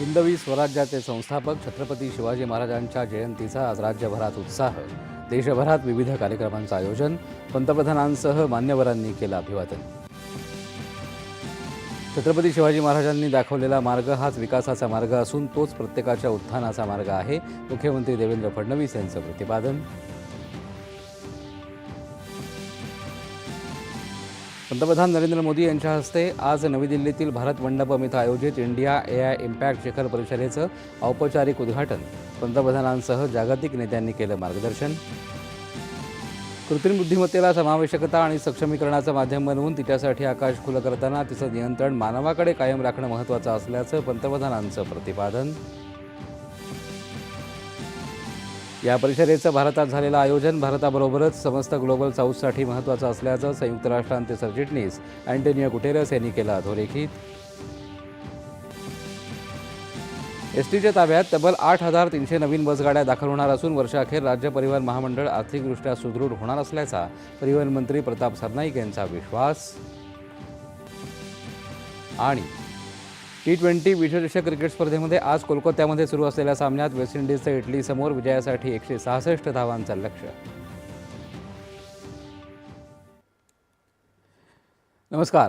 हिंदवी स्वराज्याचे संस्थापक छत्रपती शिवाजी महाराजांच्या जयंतीचा आज राज्यभरात उत्साह. देशभरात विविध कार्यक्रमांचं आयोजन पंतप्रधानांसह मान्यवरांनी केलं अभिवादन. छत्रपती शिवाजी महाराजांनी दाखवलेला मार्ग हाच विकासाचा मार्ग असून तोच प्रत्येकाच्या उत्थानाचा मार्ग आहे. मुख्यमंत्री देवेंद्र फडणवीस यांचं प्रतिपादन. पंतप्रधान नरेंद्र मोदी यांच्या हस्ते आज नवी दिल्लीतील भारत मंडपम इथं आयोजित इंडिया ए आय इम्पॅक्ट शिखर परिषदेचं औपचारिक उद्घाटन पंतप्रधानांसह जागतिक नेत्यांनी केलं मार्गदर्शन. कृत्रिम बुद्धिमत्तेला समावेशकता आणि सक्षमीकरणाचं माध्यम बनवून तिच्यासाठी आकाश खुलं करताना तिचं नियंत्रण मानवाकडे कायम राखणं महत्त्वाचं असल्याचं पंतप्रधानांचं प्रतिपादन. या परिषदेचं भारतात झालेलं आयोजन भारताबरोबरच समस्त ग्लोबल साऊथसाठी महत्त्वाचं असल्याचं संयुक्त राष्ट्रांचे सरचिटणीस अँटोनियो गुटेरस यांनी केलं अधोरेखित. एस टीच्या ताब्यात तब्बल आठ हजार तीनशे नवीन बसगाड्या दाखल होणार असून वर्षाखेर राज्य परिवहन महामंडळ आर्थिकदृष्ट्या सुदृढ होणार असल्याचा परिवहन मंत्री प्रताप सरनाईक यांचा विश्वास. आणि टी ट्वेंटी विश्वचषक क्रिकेट स्पर्धेमध्ये आज कोलकात्यामध्ये सुरू असलेल्या सामन्यात वेस्ट इंडिजचं इटलीसमोर विजयासाठी एकशे सहासष्ट धावांचं लक्ष्य. नमस्कार.